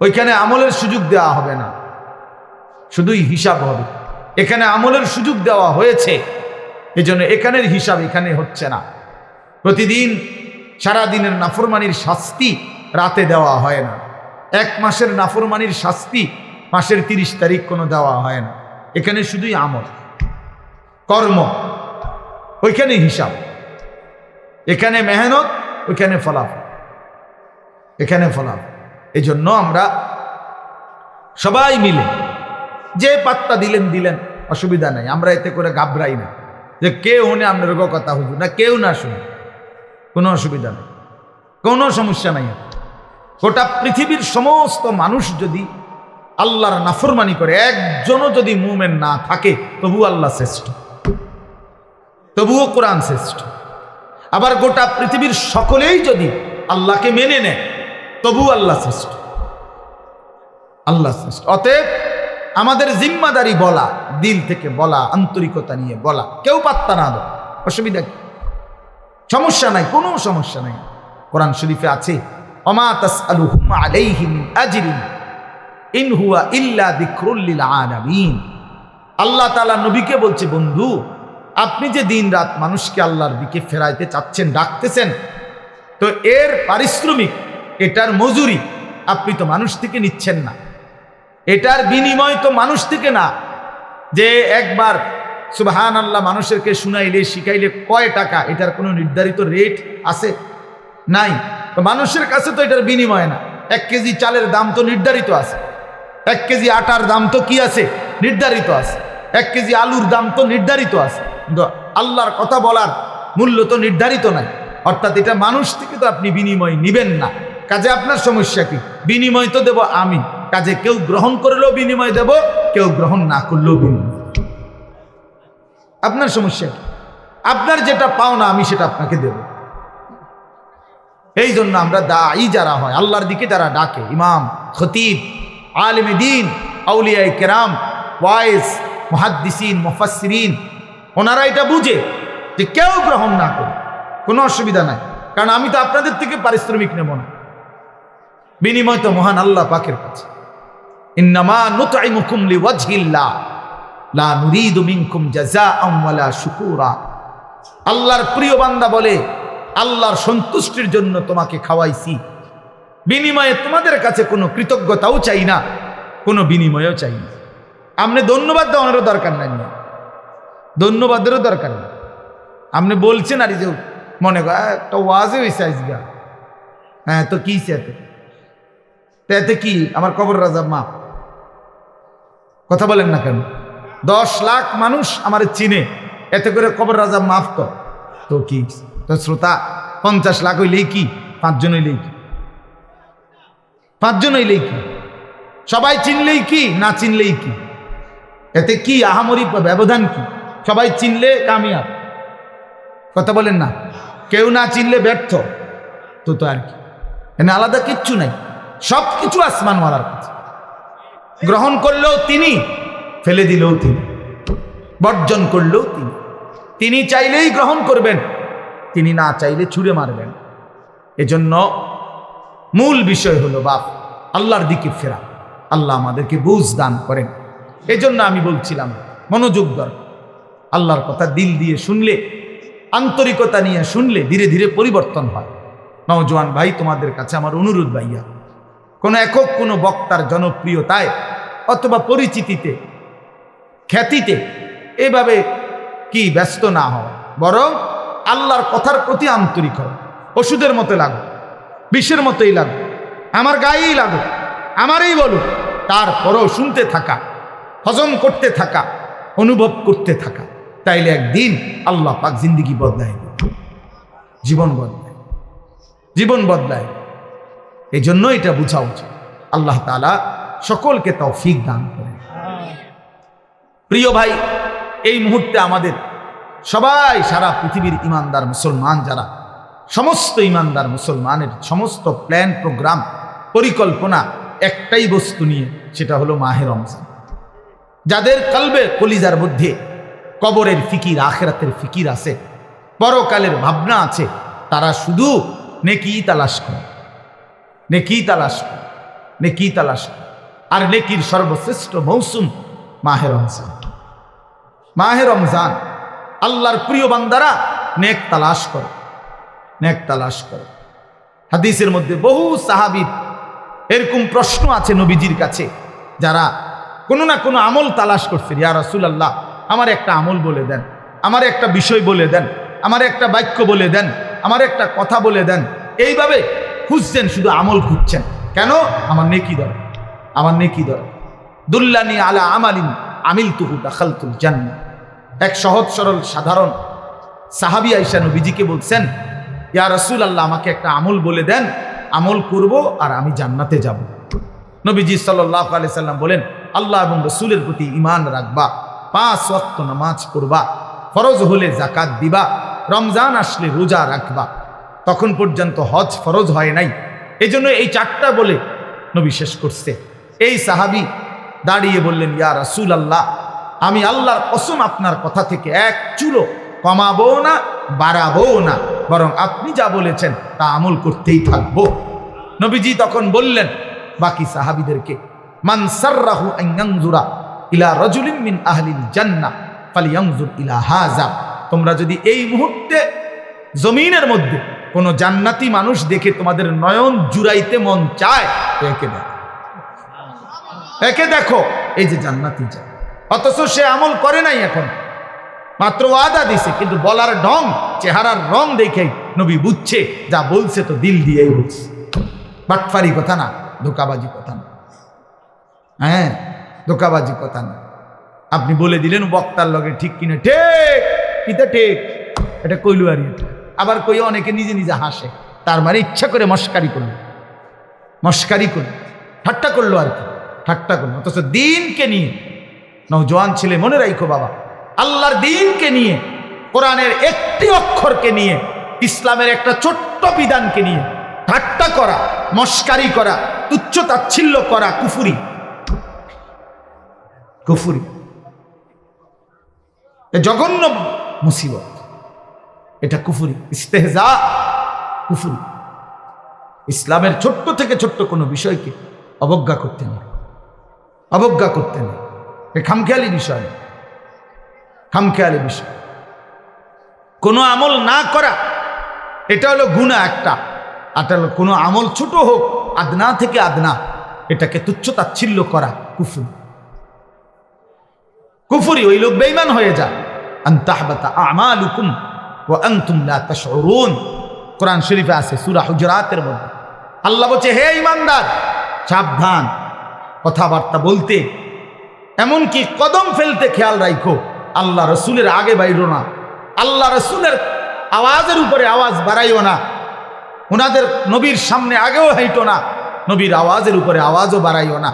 ওইখানে আমলের সুযোগ দেওয়া হবে না। শুধুই হিসাব হবে। এখানে আমলের সুযোগ দেওয়া হয়েছে। এজন্য এখানের হিসাব এখানে হচ্ছে না। প্রতিদিন সারা দিনের নাফরমানির শাস্তি রাতে দেওয়া হয় না। এক মাসের নাফরমানির শাস্তি মাসের তিরিশ তারিখ কোনো দেওয়া হয় না। এখানে শুধুই আমল। কর্ম। ওইখানে হিসাব। এখানে মেহনত, ওইখানে ফলাফল। এখানে ফলাফল। এই জন্য আমরা সবাই মিলে যে পাত্তা দিলেন দিলেন, অসুবিধা নাই। আমরা এতে করে ঘাবড়াই না। যে কেউ হনে আপনার কথা হুজুর, না কেউ না শুনে। কোনো অসুবিধা নেই। কোনো সমস্যা নাই। গোটা পৃথিবীর সমস্ত মানুষ যদি আল্লাহর নাফরমানি করে, একজনও যদি মুমেন না থাকে তবু আল্লাহ শ্রেষ্ঠ। তবুও কোরআন শ্রেষ্ঠ। আবার গোটা পৃথিবীর সকলেই যদি আল্লাহকে মেনে নেয় তবু আল্লাহ শ্রেষ্ঠ। আল্লাহ শ্রেষ্ঠ। অতএব আমাদের জিম্মাদারি বলা, দিল থেকে বলা, আন্তরিকতা নিয়ে বলা, কেউ পাত্তা না দেয় অসুবিধা কি? সমস্যা নাই, কোনো সমস্যা নাই। কোরআন শরীফে আছে অমা তাসআলুহুম আলাইহি মিন আজরিন, ইন হুয়া ইল্লা আল্লাহ তাআলা নবীকে বলছে, বন্ধু, আপনি যে দিন রাত মানুষকে আল্লাহর দিকে ফেরাইতে চাচ্ছেন, ডাকতেছেন, তো এর পারিশ্রমিক এটার মজুরি আপনি তো মানুষ থেকে নিচ্ছেন না। এটার বিনিময় তো মানুষ থেকে না। যে একবার সুবহান আল্লাহ মানুষেরকে শুনাইলে, শিখাইলে কয় টাকা, এটার কোনো নির্ধারিত রেট আছে? নাই। তো মানুষের কাছে তো এটার বিনিময় না। এক কেজি চালের দাম তো নির্ধারিত আছে। এক কেজি আটার দাম তো কি আছে? নির্ধারিত আছে। এক কেজি আলুর দাম তো নির্ধারিত আছে। কিন্তু আল্লাহর কথা বলার মূল্য তো নির্ধারিত নাই। অর্থাৎ এটা মানুষ থেকে তো আপনি বিনিময় নিবেন না। কাজে আপনার সমস্যা কি? বিনিময় তো দেব আমি। কাজে কেউ গ্রহণ করলেও বিনিময় দেব, কেউ গ্রহণ না করলেও বিনিময়। আপনার সমস্যা কি? আপনার যেটা পাও না, আমি সেটা আপনাকে দেব। এই জন্য আমরা দায়ী যারা হয়, আল্লাহর দিকে যারা ডাকে, ইমাম, খতিব, আলিম দিন আউলিয়াই কেরাম, ওয়াইস, মহাদ্দিসিন, মুফাসসিরিন, ওনারা এটা বুঝে যে কেউ গ্রহণ না করে কোনো অসুবিধা নাই। কারণ আমি তো আপনাদের থেকে পারিশ্রমিক নেব না। বিনিময় তো মহান আল্লাহ পাকের কাছে। ইন্নামা নুতঈমুকুম লিওয়াজহিল্লাহ। লা নুরিদু মিনকুম জাযাআম ওয়ালা শুকুরা। আল্লাহর প্রিয় বান্দা বলে, আল্লাহর সন্তুষ্টির জন্য তোমাকে খাওয়াইছি। বিনিময়ে তোমাদের কাছে কোনো কৃতজ্ঞতাও চাই না, কোনো বিনিময়ও চাই না। আপনি ধন্যবাদ দেওয়ানোরও দরকার নাই। ধন্যবাদেরও দরকার নেই। আপনি বলছেন আর যে মনে কর একটা ওয়াজে হয়েছে আজকে। হ্যাঁ তো কি এতে? এতে কি? আমার কবর রাজা মা। কথা বলেন না কেন? দশ লাখ মানুষ আমার চিনে। এতে করে কবর রাজা মাফ তো তো কি? তো শ্রোতা, পঞ্চাশ লাখ হইলেই কি? পাঁচজন হইলেই কি? পাঁচজন হইলেই কি? সবাই চিনলেই কি? না চিনলেই কি? এতে কি আহামরি ব্যবধান কি? সবাই চিনলে কামিয়াব। কথা বলেন না। কেউ না চিনলে ব্যর্থ। তো তো আর কি। এনে আলাদা কিচ্ছু নাই। সব কিছু আসমানওয়ালার কাছে। গ্রহণ করলেও তিনি, ফেলে দিলেও তিনি, বর্জন করলেও তিনি। তিনি চাইলেই গ্রহণ করবেন, তিনি না চাইলে ছুঁড়ে মারবেন। এজন্য মূল বিষয় হলো বাপ, আল্লাহর দিকে ফেরা। আল্লাহ আমাদেরকে বুঝ দান করেন। এজন্য আমি বলছিলাম, মনোযোগ দরকার আল্লাহর কথা দিল দিয়ে শুনলে, আন্তরিকতা নিয়ে শুনলে ধীরে ধীরে পরিবর্তন হয়। নওজোয়ান ভাই, তোমাদের কাছে আমার অনুরোধ ভাইয়া। কোনো একক কোনো বক্তার জনপ্রিয়তায় অথবা পরিচিতিতে, খ্যাতিতে এভাবে কি ব্যস্ত না হওয়া, বরং আল্লাহর কথার প্রতি আন্তরিক হওয়া, ওষুধের মতো লাগো বিষের মতোই লাগো আমার গায়েই লাগো আমারই বলুক, তারপরও শুনতে থাকা, হজম করতে থাকা, অনুভব করতে থাকা, তাইলে একদিন আল্লাহ পাক জিন্দিগি বদলায় জীবন বদলায় জীবন বদলায় এই জন্য এটা বোঝা উচিত। আল্লাহ তালা সকলকে তৌফিক দান করেন। প্রিয় ভাই, এই মুহূর্তে আমাদের সবাই, সারা পৃথিবীর ইমানদার মুসলমান যারা, সমস্ত ইমানদার মুসলমানের সমস্ত প্ল্যান, প্রোগ্রাম, পরিকল্পনা একটাই বস্তু নিয়ে, সেটা হলো মাহের রমজান। যাদের কালবে কলিজার মধ্যে কবরের ফিকির, আখেরাতের ফিকির আছে, পরকালের ভাবনা আছে, তারা শুধু নেকি তালাশ করে। নেকি করে নেকি করো। আর নেকির সর্বশ্রেষ্ঠ মৌসুম মাহে রমজান। মাহে রমজান, আল্লাহর প্রিয় বান্দারা নেক তালাশ করো, নেক তালাশ করো। হাদিসের মধ্যে বহু সাহাবির এরকম প্রশ্ন আছে নবীজির কাছে, যারা কোনো না কোনো আমল তালাশ করছে, ইয়া রাসূলুল্লাহ, আমার একটা আমল বলে দেন, আমার একটা বিষয় বলে দেন, আমার একটা বাক্য বলে দেন, আমার একটা কথা বলে দেন। এইভাবে খুঁজছেন, শুধু আমল খুঁজছেন। কেন? আমার নেকি দরকার। আমার নেকি দরকার। দুল্লানি আলা আমালিন আমিল তুহু দাখালতুল জান্নাহ। এক সহজ, সরল, সাধারণ সাহাবি আইসা নবীজিকে বলছেন, ইয়া রসুল আল্লাহ আমাকে একটা আমল বলে দেন। আমল করব আর আমি জান্নাতে যাব। নবীজি সাল্লাহ আলি সাল্লাম বলেন, আল্লাহ এবং রসুলের প্রতি ইমান রাখবা। পাঁচ ওয়াক্ত নামাজ পড়বা। ফরজ হলে জাকাত দিবা। রমজান আসলে রোজা রাখবা। তখন পর্যন্ত হজ ফরজ হয় নাই। এই জন্য এই চারটা বলে নবী শেষ করছে। এই সাহাবি দাঁড়িয়ে বললেন, ইয়া রাসূল আল্লাহ আমি আল্লাহর কসম আপনার কথা থেকে এক চুলো কমাবো না, বাড়াবো না, বরং আপনি যা বলেছেন তা আমল করতেই থাকব। নবীজি তখন বললেন বাকি সাহাবিদেরকে, মান সাররাহু আন ইলা রাজুলিন মিন আহলিল জান্নাহ ফালিয়ানজুর ইলা হাযা তোমরা যদি এই মুহূর্তে জমিনের মধ্যে কোনো জান্নাতি মানুষ দেখে তোমাদের নয়ন জুড়াইতে মন চায়, একে দেখো। একে দেখো, এই যে জান্নাতি যায় অথচ সে আমল করে নাই এখন। মাত্র ওয়াদা দিছে, কিন্তু বলার ঢং, চেহারার রং দেখে নবী বুঝছে, যা বলছে তো দিল দিয়েই বলছে। বাটফারি কথা না, ধোকাবাজি কথা না। হ্যাঁ ধোকাবাজি কথা না। আপনি বলে দিলেন বক্তার লগে ঠিক কিনা, ঠিক, কিতা ঠিক? এটা কইলু আর এটা। আবার কই অনেকে নিজে নিজে হাসে। তার মানে ইচ্ছা করে মস্কারি করল। মস্কারি করল। ঠাট্টা করল আর কি। ঠাট্টা করল। অথচ দিনকে নিয়ে নৌজওয়ান ছেলে মনে রাখো বাবা, আল্লাহর দিনকে নিয়ে, কোরআনের একটি অক্ষরকে নিয়ে, ইসলামের একটা ছোট্ট বিধানকে নিয়ে ঠাট্টা করা, মস্কারি করা, তুচ্ছ তাচ্ছিল্য করা, কুফুরি। কুফুরি। জঘন্য মুসিবত। এটা কুফুরি, ইস্তেহজা কুফুরি। ইসলামের ছোট্ট থেকে ছোট্ট কোনো বিষয়কে অবজ্ঞা করতে নেই। অবজ্ঞা করতে নেই। এ খামখেয়ালি বিষয়। খামখেয়ালি বিষয়। কোনো আমল না করা, এটা হলো গুণা একটা। হলো কোনো আমল ছোট হোক, আদনা থেকে আদনা, এটাকে তুচ্ছ তাচ্ছিল্য করা কুফুর। কুফুরি, ওই লোক বেইমান হয়ে যায় আন্তাহবাতা আমালুকুম ওয়া আনতুম লা তাশউরুন। কোরআন শরীফে আছে, সূরা হুজরাতের মধ্যে। আল্লাহ বলছে, হে ইমানদার, সাবধান কথাবার্তা বলতে। এমনকি কদম ফেলতে খেয়াল রাখো আল্লাহ রসুলের আগে বাইরো না। আল্লাহ রসুলের আওয়াজের উপরে আওয়াজ বাড়াইও না। ওনাদের নবীর সামনে আগেও হাইটো না, নবীর আওয়াজের উপরে আওয়াজও বাড়াইও না।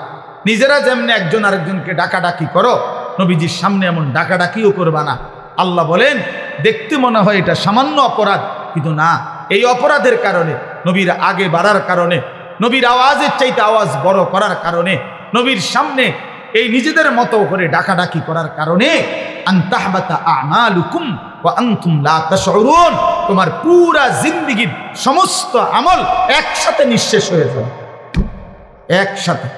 নিজেরা যেমনি একজন আরেকজনকে ডাকাডাকি করো, নবীজির সামনে এমন ডাকাডাকিও করবা না। আল্লাহ বলেন, দেখতে মনে হয় এটা সামান্য অপরাধ। কিন্তু না, এই অপরাধের কারণে, নবীর আগে বাড়ার কারণে, নবীর আওয়াজের চাইতে আওয়াজ বড় করার কারণে, নবীর সামনে এই নিজেদের মতো করে ডাকাডাকি করার কারণে তোমার পুরা জিন্দেগীর সমস্ত আমল একসাথে নিঃশেষ হয়ে যাবে। একসাথে।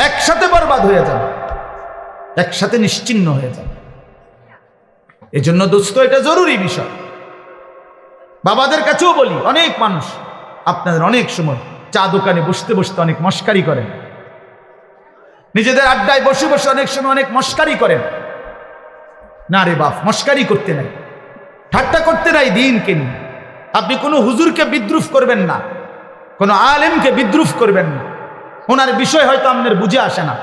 একসাথে বরবাদ হয়ে যাবে। একসাথে নিশ্চিন্ন হয়ে যাবে। এজন্য দোস্ত, এটা জরুরি বিষয়। বাবাদের কাছেও বলি, অনেক মানুষ আপনাদের অনেক সময় চা দোকানে বসতে বসতে অনেক মস্কারি করেন। নিজেদের আড্ডায় বসে বসে অনেক সময় অনেক মস্কারি করেন। না রে বাপ, মস্কারি করতে নাই। ঠাট্টা করতে নাই দিনকে নিয়ে আপনি কোনো হুজুরকে বিদ্রুপ করবেন না। কোনো আলেমকে বিদ্রুপ করবেন না। ওনার বিষয় হয়তো আপনার বুঝে আসে না।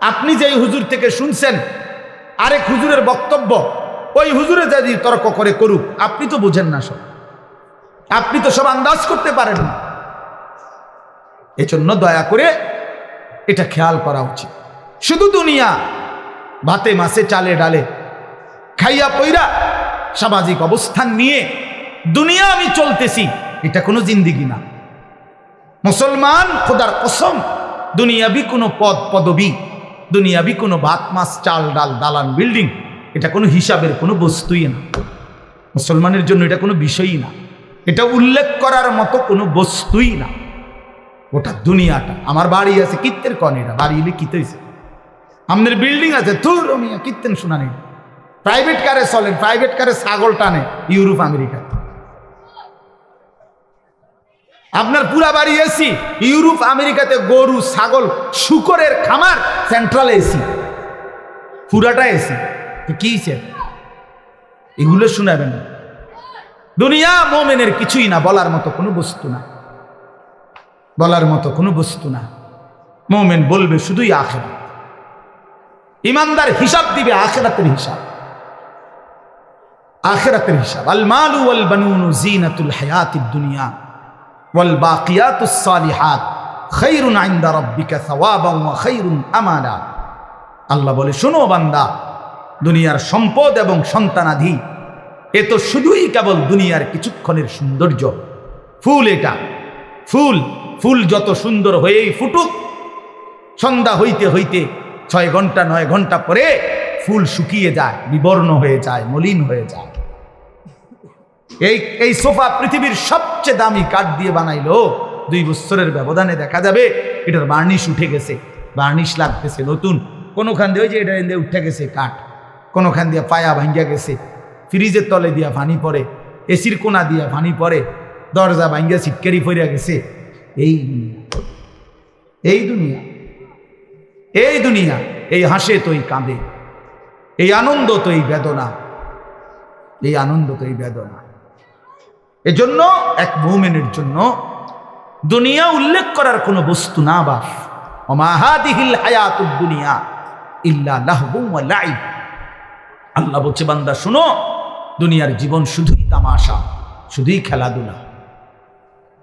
আপনি যেই হুজুর থেকে শুনছেন, আরেক হুজুরের বক্তব্য ওই হুজুরে যদি তর্ক করে করুক, আপনি তো বুঝেন না সব। আপনি তো সব আন্দাজ করতে পারেন না। এজন্য দয়া করে এটা খেয়াল করা উচিত। শুধু দুনিয়া, ভাতে মাসে চালে ডালে খাইয়া পইরা সামাজিক অবস্থান নিয়ে দুনিয়া আমি চলতেছি, এটা কোনো জিন্দিগি না। মুসলমান, খোদার কসম, দুনিয়াবি কোনো পদ পদবি, দুনিয়াবি কোনো ভাত, মাছ, চাল, ডাল, দালান, বিল্ডিং এটা কোনো হিসাবের, কোনো বস্তুই না। মুসলমানের জন্য এটা কোনো বিষয়ই না। এটা উল্লেখ করার মতো কোনো বস্তুই না। ওটা দুনিয়াটা। আমার বাড়ি আছে কিত্তের কন, এটা বাড়ি এলে কিতে আমাদের বিল্ডিং আছে তোর মিয়া, কিত্তেন শুনানি প্রাইভেট কারে চলেন প্রাইভেট কারে ছাগল টানে ইউরোপ, আমেরিকা। আপনার পুরা বাড়ি এসি ইউরোপ, আমেরিকাতে গরু, ছাগল, শুকরের খামার সেন্ট্রাল এসি পুরাটা এসি কি? এগুলো শোনাবেন। দুনিয়া মোমেনের কিছুই না, বলার মতো কোনো বস্তু না। বলার মতো কোনো বস্তু না। মোমেন বলবে শুধুই আখেরাত। ইমানদার হিসাব দিবে আখেরাতের হিসাব। আখেরাতের হিসাব। আল মালু ওয়াল বানুনু জিনাতুল হায়াতিদ দুনিয়া ওয়াল বাকিয়াতুস সালিহাত। খায়রুন ইনদা রাব্বিকা সাওয়াবান ওয়া খায়রুন আমালা আল্লাহ বলে, শোনো বান্দা দুনিয়ার সম্পদ এবং সন্তানাধি এ তো শুধুই কেবল দুনিয়ার কিছুক্ষণের সৌন্দর্য। ফুল এটা। ফুল ফুল যত সুন্দর হয়েই ফুটুক, সন্ধ্যা হইতে হইতে ছয় ঘণ্টা, নয় ঘণ্টা পরে ফুল শুকিয়ে যায়, বিবর্ণ হয়ে যায়, মলিন হয়ে যায়। এই এই সোফা পৃথিবীর সবচেয়ে দামি কাঠ দিয়ে বানাইলো, দুই বছরের ব্যবধানে দেখা যাবে, এটার বার্নিশ উঠে গেছে। বার্নিশ লাগতেছে নতুন। কোনোখান দিয়ে ওই যে এটা উঠে গেছে কাঠ। কোনোখান দিয়ে পায়া ভাঙ্গিয়া গেছে। ফ্রিজের তলে দিয়া পানি পড়ে, এসির কোনা দিয়া পানি পড়ে, দরজা ভাঙ্গিয়া সিটকারি ফরিয়া গেছে। এই দুনিয়া এই দুনিয়া এই দুনিয়া, এই হাসে তো এই কাঁদে, এই আনন্দ তো এই বেদনা, এই আনন্দ তো এই বেদনা। এজন্য এক মৌমেনের জন্য দুনিয়া উল্লেখ করার কোনো বস্তু না বাস অমাহাদিহিল হায়াতুদ দুনিয়া ইল্লা লাহবু ওয়া লাইব। আল্লাহ বলছে, বান্দা, শুনো, দুনিয়ার জীবন শুধুই তামাশা, শুধুই খেলাধুলা।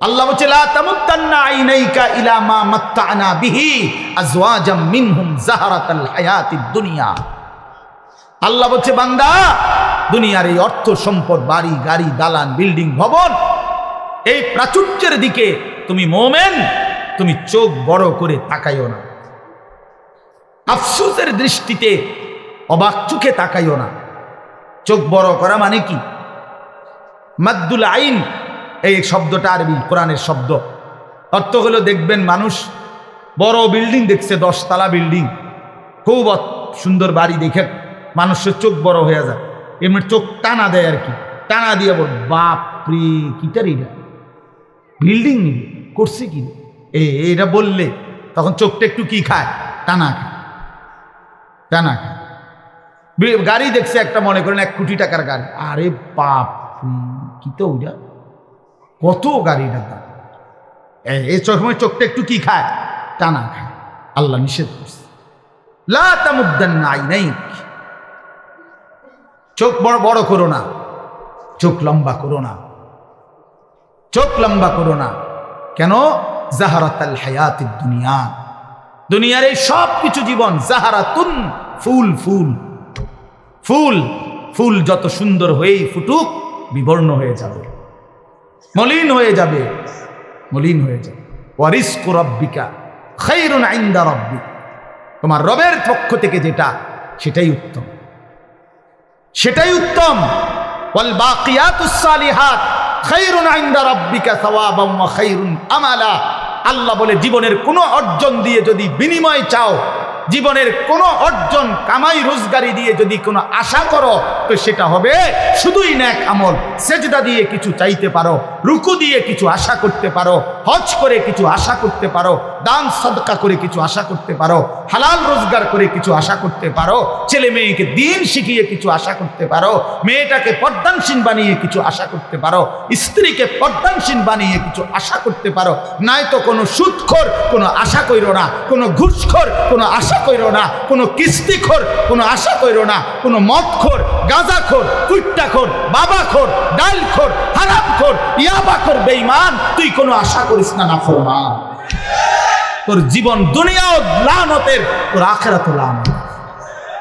আল্লাহ বলছে, লা তামুত্তান্না আইনাইকা ইলা মা মাত্তানা বিহি আজওয়াজাম মিনহুম হায়াতিদ দুনিয়া। আল্লাহ বলছে, বান্দা, দুনিয়ার এই অর্থ সম্পদ, বাড়ি, গাড়ি, দালান, বিল্ডিং, ভবন, এই প্রাচুর্যের দিকে তুমি মোমেন, তুমি চোখ বড় করে তাকাইও না। আফসুসের দৃষ্টিতে অবাক চোখে তাকাইও না। চোখ বড় করা মানে কি? মাদ্দুল আইন, এই শব্দটা আরবি, কোরআনের শব্দ। অর্থ হলো দেখবেন মানুষ বড় বিল্ডিং দেখছে, দশতলা বিল্ডিং। খুব সুন্দর বাড়ি দেখে মানুষের চোখ বড় হয়ে যায়। এমনি চোখ টানা দেয় আর কি। টানা দিয়ে বল, বাপ রে কিটারি এটা? বিল্ডিং করছে কি? এ, এটা বললে তখন চোখটা একটু কি খায়? টানা খায়। টানা খায়। গাড়ি দেখছে একটা, মনে করেন এক কোটি টাকার গাড়ি। আরে বাপ কি তো ওইটা? কত গাড়িটার দাম? এই সময় চোখটা একটু কি খায়? টানা খায়। আল্লাহ নিষেধ করছে। তামুদ্দান্না আইনাইক। চোখ বড় বড় করো না। চোখ লম্বা করো না। চোখ লম্বা করো না। কেন? জাহারাতাল হায়াতিদ দুনিয়া। দুনিয়ার এই সব কিছু জীবন জাহারাতুন, ফুল ফুল। ফুল ফুল যত সুন্দর হয়েই ফুটুক, বিবর্ণ হয়ে যাবে। মলিন হয়ে যাবে, মলিন হয়ে যাবে। ওয়ারিস্ক রব্বিকা, খাইরুন আইন্দা রব্বিক তোমার রবের পক্ষ থেকে যেটা, সেটাই উত্তম। সেটাই উত্তম। ওয়াল বাকিয়াতুস সালিহাত, খাইরুন ইনদা রাব্বিকা সাওয়াবাম ওয়া খাইরুন আমালা। আল্লাহ বলে, জীবনের কোনো অর্জন দিয়ে যদি বিনিময় চাও জীবনের কোনো অর্জন কামাই রোজগারি দিয়ে যদি কোনো আশা করো, তো সেটা হবে শুধুই ন্যাক আমল। সেজদা দিয়ে কিছু চাইতে পারো, রুকু দিয়ে কিছু আশা করতে পারো, হজ করে কিছু আশা করতে পারো, দান সদকা করে কিছু আশা করতে পারো, হালাল রোজগার করে কিছু আশা করতে পারো, ছেলে মেয়েকে দিন শিখিয়ে কিছু আশা করতে পারো, মেয়েটাকে পর্দানসীন বানিয়ে কিছু আশা করতে পারো, স্ত্রীকে পর্দানসীন বানিয়ে কিছু আশা করতে পারো, নাই তো কোনো সুদখোর, কোনো আশা কইরো না, কোনো ঘুষখোর, কোনো আশা কইরো না, কোনো কিস্তিখোর, কোনো আশা কইরো না, কোনো মদখোর, গাঁজাখোর কুট্টাখোর বাবাখোর, ডালখোর, হারামখোর, ইয়াবাখোর, বেঈমান, তুই কোনো আশা করিস না নাফরমান তোর জীবন দুনিয়াও লানতের, তোর আখেরা তো লানত।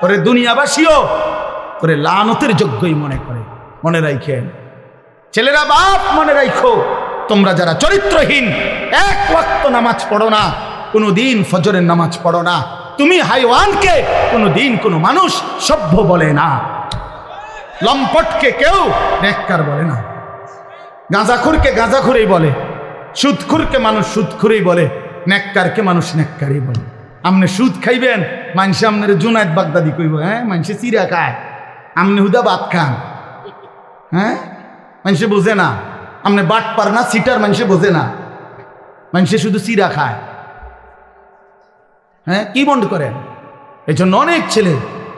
তোরে দুনিয়াবাসীও তোরে লানতের যোগ্যই মনে করে, মনে রাখেন ছেলেরা বাপ, মনে রাখো তোমরা যারা চরিত্রহীন, এক ওয়াক্ত নামাজ পড়ো না, কোনো দিন ফজরের নামাজ পড়ো না। তুমি হাইওয়ানকে কোনো দিন কোনো মানুষ সভ্য বলে না। লম্পটকে কেউ নেককার বলে না। গাঁজাখুরকে গাঁজাখুরেই বলে, সুদখুরকে মানুষ সুদখুরেই বলে নেককারকে মানুষ নেককারই বলে। আপনি সুদ খাইবেন মানুষে আপনার জুনায়দ বাগদাদি কইব হ্যাঁ মানুষে চিরা খায় আপনি হুদা ভাত খান। হ্যাঁ? মানুষে বোঝে না। আপনি বাট পার না, সিটার মানুষে বোঝে না। মানুষে শুধু চিরা খায়। হ্যাঁ? কি মনে করেন এই জন্য অনেক ছেলে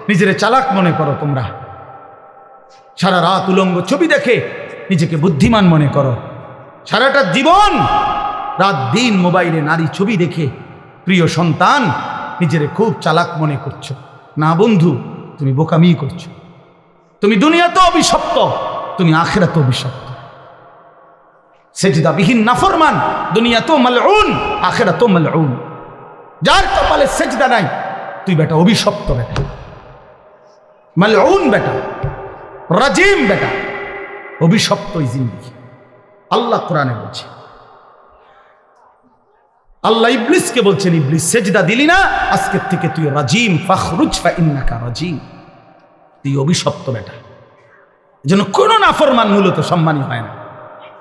নিজের চালাক মনে করো তোমরা। সারা রাত উলঙ্গ ছবি দেখে নিজেকে বুদ্ধিমান মনে করো। সারাটা জীবন, রাত দিন মোবাইলে নারী ছবি দেখে প্রিয় সন্তান নিজেরে খুব চালাক মনে করছ। না বন্ধু, তুমি বোকামি করছ। তুমি দুনিয়াতে অভিশপ্ত, তুমি আখেরাতে অভিশপ্ত। সেজিদা বিহীন নাফরমান দুনিয়া তো মালউন আখেরা তো মালউন। যার কপালে সেজদা নাই, তুই বেটা অভিশপ্ত বেটা। মালউন বেটা, রাজিম বেটা, অভিশপ্ত এই জিন্দিগি। আল্লাহ কোরআনে বলছে, আল্লাহ ইবলিসকে বলছেন, ইবলিস, সেজদা দিলি না, আজকের থেকে তুই রাজিম, ফাখরুজ ফা ইন্নাকা রাজিম। তুই অভিশপ্ত বেটা। যেন কোনো নাফরমান মূলত সম্মানী হয় না।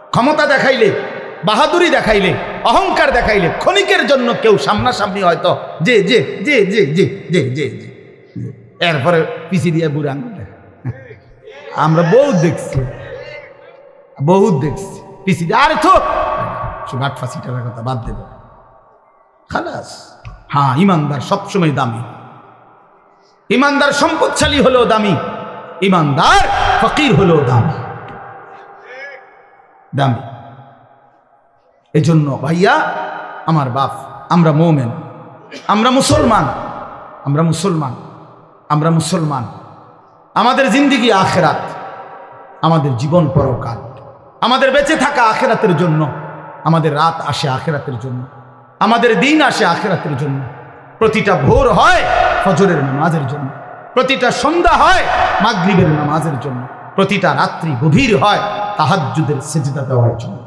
ক্ষমতা দেখাইলে বাহাদুরি দেখাইলে, অহংকার দেখাইলে ক্ষণিকের জন্য কেউ সামনাসামনি হয়তো যে যে যে যে যে যে যে যে। এরপরে পিছিয়ে দিয়ে বুড়ে আমরা বহুত দেখছি বহুত দেখছি। পিছিয়ে আরে তো সুগাট ফাঁসিটার কথা বাদ দেব। খালাস। হ্যাঁ ইমানদার সবসময় দামি। ইমানদার সম্পদশালী হলেও দামি। ইমানদার ফকির হলেও দামি। দামি। এজন্য ভাইয়া, আমার বাপ, আমরা মৌমেন। আমরা মুসলমান। আমরা মুসলমান। আমরা মুসলমান। আমাদের জিন্দিগি আখেরাত। আমাদের জীবন পরকাল। আমাদের বেঁচে থাকা আখেরাতের জন্য। আমাদের রাত আসে আখেরাতের জন্য। আমাদের দিন আসে আখেরাতের জন্য। প্রতিটা ভোর হয় ফজরের নামাজের জন্য। প্রতিটা সন্ধ্যা হয় মাগরিবের নামাজের জন্য। প্রতিটা রাত্রি গভীর হয় তাহাজ্জুদের সেজদা দেওয়ার জন্য।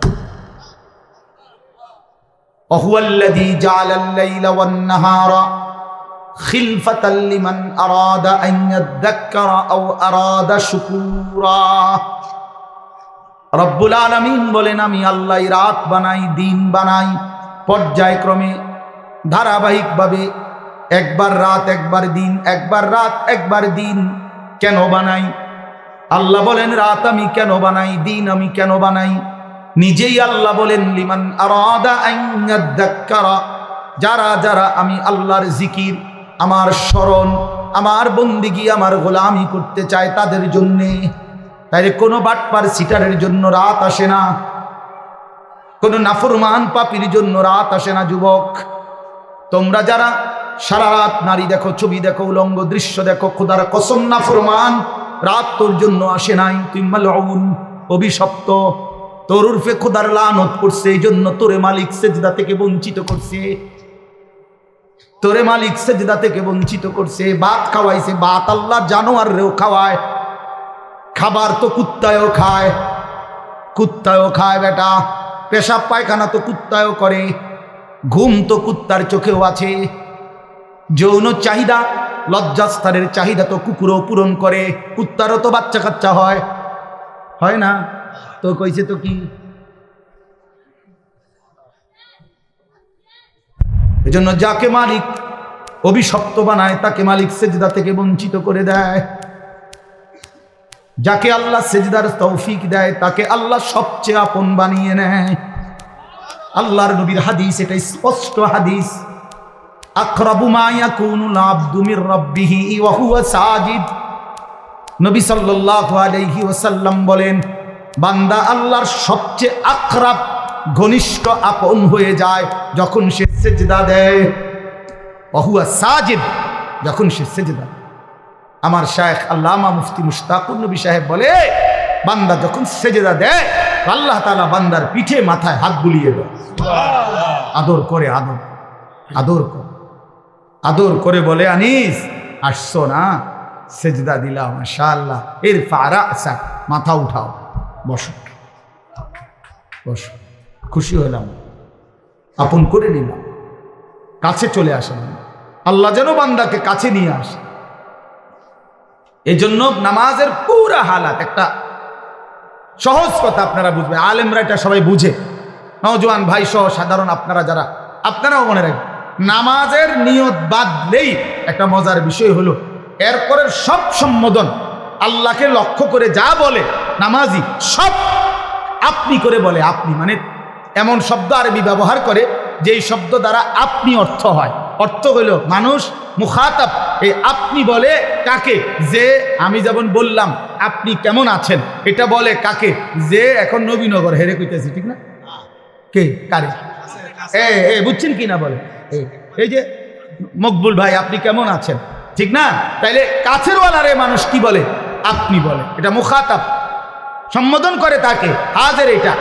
وهو الذي جعل الليل والنهار خلفة لمن أراد أن يذكر أو أراد شكورا রব্বুল আলমিন বলেন আমি আল্লাহ রাত বানাই দিন বানাই পর্যায়ক্রমে ধারাবাহিকভাবে একবার রাত একবার দিন একবার রাত একবার দিন কেন বানাই আল্লাহ বলেন রাত আমি কেন বানাই দিন আমি কেন বানাই নিজেই আল্লাহ বলেন, লিমান যারা যারা আমি আল্লাহর জিকির, আমার স্মরণ, আমার বন্দিগি, আমার গোলামি করতে চায় তাদের জন্যে। তাই কোনো বাটপার সিটারের জন্য রাত আসে না। কোনো নাফরমান পাপির জন্য রাত আসে না, যুবক। তোমরা যারা সারা রাত নারী দেখো, ছবি দেখো, উলঙ্গ দৃশ্য দেখো, খোদার কসম নাফরমান, রাত তোর জন্য আসে নাই। তুই মালউন, অভিশপ্ত। তোর উর্ফে খোদার লানত করছে এই জন্য তোরে মালিক সেজদা থেকে বঞ্চিত করছে। তোরে মালিক সেজদা থেকে বঞ্চিত করছে, ভাত খাওয়াইছে, ভাত আল্লাহ জানোয়ার রেও খাওয়ায়, খাবার তো কুত্তায়ও খায় কুত্তায়ও খায় বেটা, পেশাব পায়খানা তো কুত্তায়ও করে, ঘুম তো কুত্তার চোখেও আছে, যৌন চাহিদা, লজ্জাস্থানের চাহিদা তো কুকুরও পূরণ করে, কুত্তারও তো বাচ্চা কাচ্চা হয় হয় না? তো কইছে তো কি? এজন্য যাকে মালিক অভিশপ্ত বানায়, তাকে মালিক সেজদা থেকে বঞ্চিত করে দেয়। যাকে আল্লাহ সেজদার তৌফিক দেয়, তাকে আল্লাহ সবচেয়ে আপন বানিয়ে নেয়। আল্লাহর নবীর হাদিস, এটা স্পষ্ট হাদিস। নবী সাল্লাল্লাহু আলাইহি ওয়াসাল্লাম বলেন বান্দা আল্লাহর সবচেয়ে আকরাব ঘনিষ্ঠ আপন হয়ে যায় যখন সে সেজদা দেয়। অহুয়া সাজিদ যখন সে সেজদা। আমার শায়েখ আল্লামা মুফতি মুশতাকুর নবী সাহেব বলে বান্দা যখন সেজদা দেয় আল্লাহ তাআলা বান্দার পিঠে মাথায় হাত বুলিয়ে দেয়। আদর করে আদর আদর করে। আদর করে বলে আনিস আসছো না? সেজদা দিলাম মাশাআল্লাহ। এর ফারা আসা মাথা উঠাও। বসো। বসো। খুশি হলাম আপন করে নিলাম। কাছে চলে আসলাম। আল্লাহ যেন বান্দাকে কাছে নিয়ে আসে। এই জন্য নামাজের পুরা হালাত একটা সহজ কথা আপনারা বুঝবেন আলেমরা এটা সবাই বুঝে। নওজোয়ান ভাই সহ সাধারণ আপনারা যারা, আপনারাও মনে রাখবেন, নামাজের নিয়ত বাদলেই একটা মজার বিষয় হলো, এরপরের সব সম্বোধন আল্লাহকে লক্ষ্য করে যা বলে নামাজি সব আপনি করে বলে আপনি মানে এমন শব্দ আরবি ব্যবহার করে যেই শব্দ দ্বারা আপনি অর্থ হয়। অর্থ হইল মানুষ মুখাতাব এই আপনি বলে কাকে? যে আমি যেমন বললাম আপনি কেমন আছেন? এটা বলে কাকে? যে এখন নবীনগর হেরে কইতেছি ঠিক না? কে? কারে? এ এ বুঝছেন কি না বলে? এই, যে মকবুল ভাই আপনি কেমন আছেন? ঠিক না? তাইলে কাছের ওয়ালারে মানুষ কি বলে? আপনি বলে। এটা মুখাতাব। সম্বোধন করে তাকে, হাজের এটা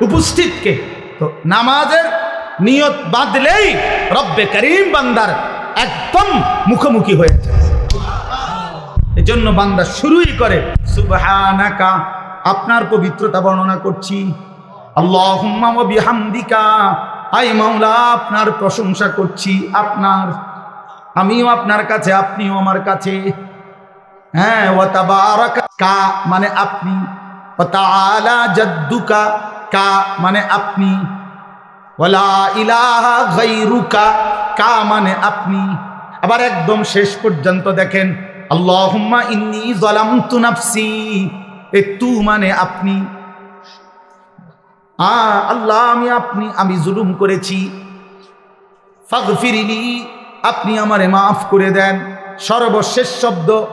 উপস্থিতকে তো নামাজের নিয়ত বাঁধলেই রব্বে করিম বান্দার একদম মুখোমুখি হয়ে যায়। এজন্য বান্দা শুরুই করে, সুবহানাকা, আপনার পবিত্রতা বর্ণনা করছি। আল্লাহুম্মা ওয়া বিহামদিকা আই মাওলা, আপনার প্রশংসা করছি, আপনার, আমিও আপনার কাছে, আপনিও আমার কাছে। হ্যাঁ কা মানে আপনি। জাদ্দুকা কা মানে আপনি। ওয়ালা ইলাহা কা মানে আপনি। আবার একদম শেষ পর্যন্ত দেখেন, আল্লাহুম্মা ইন্নী নাফসি, এ তু মানে আপনি। আল্লাহ, আমি আপনি, আমি জুলুম করেছি। আপনি আমারে মাফ করে দেন। সর্বশেষ শব্দ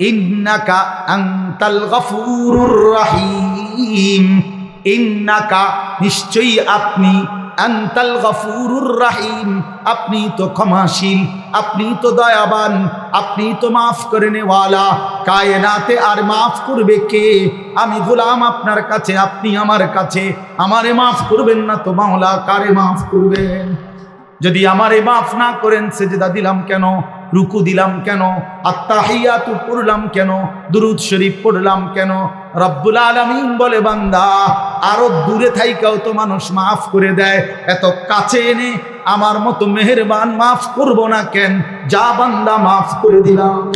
ইন্নাকা আনতাল গফুরুর রাহিম। ইন্নাকা, নিশ্চয়ই আপনি আনতাল গফুরুর রাহিম। আপনি তো ক্ষমাশীল, আপনি তো দয়াবান, আপনি তো মাফ করে নেওয়ালা। কায়নাতে আর মাফ করবে কে? আমি গোলাম আপনার কাছে, আপনি আমার কাছে। আমারে মাফ করবেন না তো মাওলা, কারে মাফ করবেন? যদি আমারে মাফ না করেন, সেজদা দিলাম কেন? রুকু দিলাম কেন? আত্মাহিয়াতু পড়লাম কেন? দুরুদ শরীফ পড়লাম কেন? রব্বুল আলামিন বলে, বান্দা, আরও দূরে থাইকাও তো মানুষ মাফ করে দেয়। এত কাছে এনে আমার মতো মেহেরবান মাফ করব না কেন? যা বান্দা, মাফ করে দিলাম।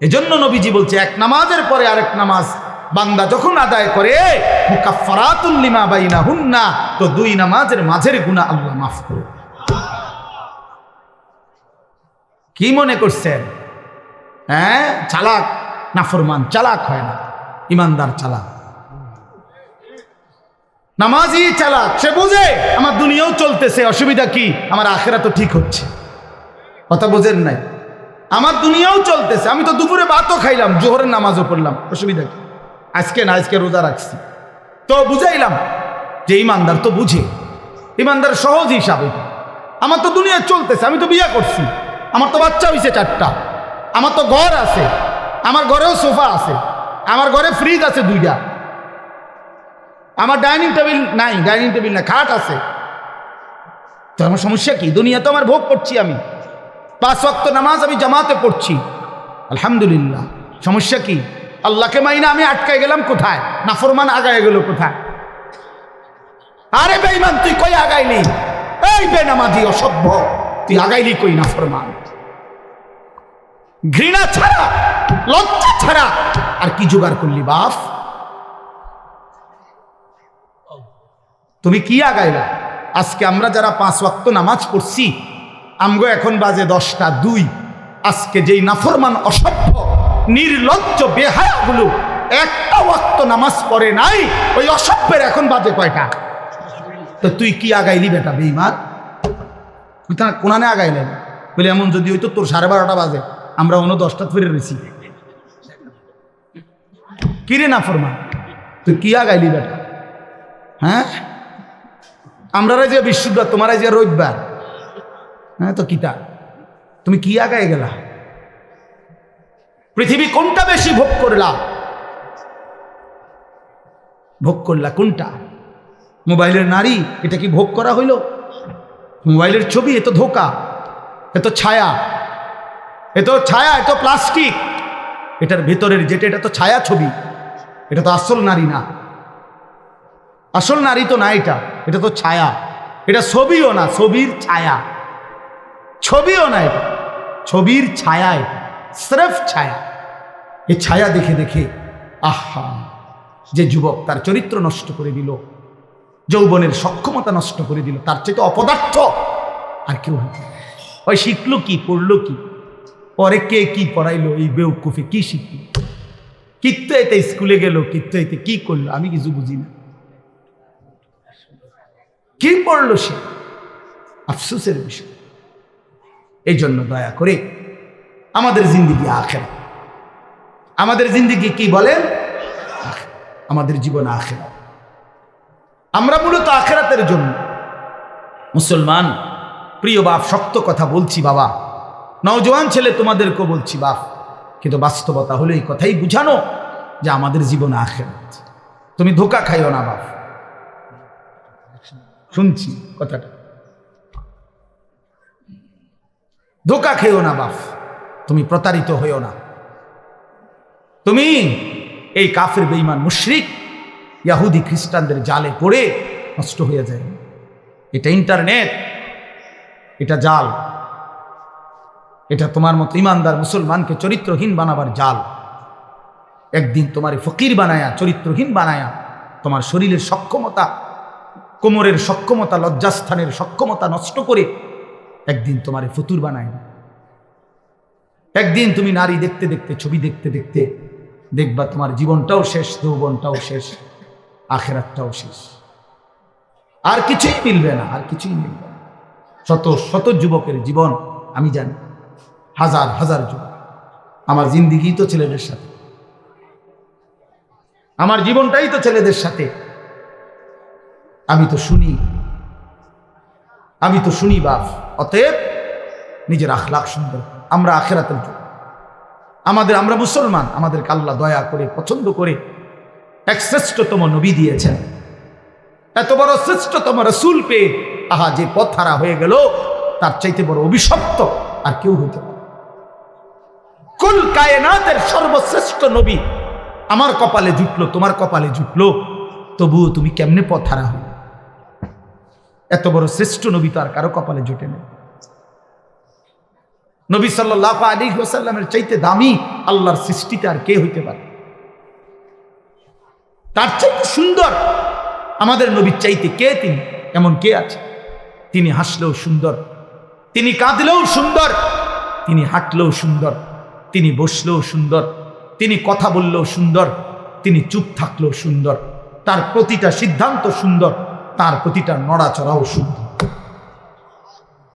এজন্য নবীজি বলছে, এক নামাজের পরে আরেক নামাজ। বান্দা যখন আদায় করে মুকাফফারাতুল লিমা বাইনাহুন্না, তো দুই নামাজের মাঝের গুনাহ আল্লাহ মাফ করে দেয়। কি মনে করছেন? হ্যাঁ? চালাক? নাফরমান চালাক হয় না। ইমানদার চালাক। নামাজি চালাক, সে বুঝে আমার দুনিয়াও চলতেছে, অসুবিধা কি? আমার আখেরা তো ঠিক হচ্ছে। কথা বোঝেন নাই? আমার দুনিয়াও চলতেছে। আমি তো দুপুরে ভাতও খাইলাম, জোহরের নামাজও পড়লাম। অসুবিধা কি? আজকে না, আজকে রোজা রাখছি। তো বুঝাইলাম যে ইমানদার তো বুঝে। ইমানদার সহজ হিসাবে। আমার তো দুনিয়া চলতেছে, আমি তো বিয়ে করছি। আমার তো বাচ্চা হয়েছে চারটা। আমার তো ঘর আছে, আমার ঘরেও সোফা আছে, আমার ঘরে ফ্রিজ আছে দুইটা। আমার ডাইনিং টেবিল নাই ডাইনিং টেবিল না খাট আছে। তো আমার সমস্যা কি? দুনিয়া তো আমার ভোগ করছি আমি। পাঁচ ওয়াক্ত নামাজ আমি জামাতে পড়ছি। আলহামদুলিল্লাহ। সমস্যা কি? আল্লাহকে মাইনা আমি আটকায় গেলাম কোথায়? নাফরমান আগায় গেল কোথায়? আরে বেইমান তুই কই আগাইলি? এই বেনামাজি, অসভ্য। তুই আগাইলি কই নাফরমান ঘৃণা ছাড়া, লজ্জা ছাড়া আর কি জোগাড় করলি বাপ? তুমি কি আগাইলা? আজকে আমরা যারা পাঁচ ওয়াক্ত নামাজ পড়ছি, আমগো এখন বাজে দশটা দুই। আজকে যেই নাফরমান অসভ্য, নির্লজ্জ বেহায়াগুলো একটা ওয়াক্ত নামাজ পড়ে নাই, ওই অসভ্যের এখন বাজে কয়টা? তো তুই কি আগাইলি বেটা বেইমার তুই তা কোনানে আগাইলেন বলে, এমন যদি হইতো তোর সাড়ে বারোটা বাজে, আমরা অন্য দশটা ফিরে রয়েছি কিরে না ফরমা তুই কি আগাইলি বেটা? হ্যাঁ? আমরা যে বিশুদ্ধ, তোমার যে রবিবার। হ্যাঁ তো কিতা? তুমি কি আগায় গেলা? পৃথিবী কোনটা বেশি ভোগ করলা? ভোগ করলা কোনটা? মোবাইলের নারী, এটা কি ভোগ করা হইল? মোবাইলের ছবি এত ধোকা এত ছায়া এত ছায়া এত প্লাস্টিক। এটার ভেতরের যেটা, এটা তো ছায়া ছবি, এটা তো আসল নারী না। আসল নারী তো না এটা এটা তো ছায়া। এটা ছবিও না, ছবির ছায়া। ছবিও না এটা, ছবির ছায়ায় স্রেফ ছায়া। এই ছায়া দেখে দেখে, আহা, যে যুবক তার চরিত্র নষ্ট করে দিল। যৌবনের সক্ষমতা নষ্ট করে দিল, তার চেয়ে তো অপদার্থ আর কেউ ওই শিখলো কি, পড়ল কি? পরে কে কি পড়াইলো, এই বেউকুফে কি শিখলো? কিত্ত এতে স্কুলে গেল কিত্ত এতে কি করল, আমি কিছু বুঝি না। কি পড়ল সে? আফসোসের বিষয়। এই জন্য দয়া করে আমাদের জিন্দিগি আখের। আমাদের জিন্দিগি কি বলেন। আমাদের জীবন আখেরা। আমরা মূলত আখেরাতের জন্য। মুসলমান, প্রিয় বাপ, শক্ত কথা বলছি বাবা। নওজোয়ান ছেলে, তোমাদেরকেও বলছি বাপ। কিন্তু বাস্তবতা হলো এই কথাই বুঝানো যে আমাদের জীবন আখেরাত। তুমি ধোকা খাইও না বাপ। শুনছি কথাটা। ধোকা খেও না বাপ। তুমি প্রতারিত হইও না। তুমি এই কাফের বেইমান মুশরিক ইয়াহুদি খ্রিস্টানদের জালে পড়ে নষ্ট হয়ে যায়। এটা ইন্টারনেট এটা জাল। এটা তোমার মতো ইমানদার মুসলমানকে চরিত্রহীন বানাবার জাল। একদিন তোমার ফকির বানায়া, চরিত্রহীন বানায়া, তোমার শরীরের সক্ষমতা, কোমরের সক্ষমতা, লজ্জাস্থানের সক্ষমতা নষ্ট করে একদিন তোমার ফতুর বানায়। একদিন তুমি নারী দেখতে দেখতে, ছবি দেখতে দেখতে দেখবা তোমার জীবনটাও শেষ, যৌবনটাও শেষ। আখেরাতটাও শেষ। আর কিছুই মিলবে না, আর কিছুই মিলবে না। শত শত যুবকের জীবন আমি জানি, হাজার হাজার যুবক। আমার জিন্দিগি তো ছেলেদের সাথে। আমার জীবনটাই তো ছেলেদের সাথে। আমি তো শুনি, আমি তো শুনি বাপ, অতএব নিজের আখলাখ সুন্দর। আমরা আখেরাতের জন্য আমাদের, আমরা মুসলমান। আমাদেরকে আল্লাহ দয়া করে, পছন্দ করে এক শ্রেষ্ঠতম নবী দিয়েছেন। এত বড় শ্রেষ্ঠতম রসুল পেয়ে আহা, যে পথ হারা হয়ে গেল, তার চাইতে বড় অভিশপ্ত আর কেউ হইতে কুল কায়নাতের সর্বশ্রেষ্ঠ নবী, আমার কপালে জুটলো, তোমার কপালে জুটলো, তবুও তুমি কেমনে পথ হারা হলে? এত বড় শ্রেষ্ঠ নবী তো আর কারও কপালে জুটে নেই নবী সাল্লাহ আলী ওসাল্লামের চাইতে দামি আল্লাহর সৃষ্টিতে আর কে হইতে পারে তার চাইতে সুন্দর আমাদের নবীর চাইতে কে তিনি? এমন কে আছে? তিনি হাসলেও সুন্দর, তিনি কাঁদলেও সুন্দর, তিনি হাঁটলেও সুন্দর, তিনি বসলেও সুন্দর, তিনি কথা বললেও সুন্দর, তিনি চুপ থাকলেও সুন্দর। তার প্রতিটা সিদ্ধান্ত সুন্দর, তার প্রতিটা নড়াচড়াও সুন্দর।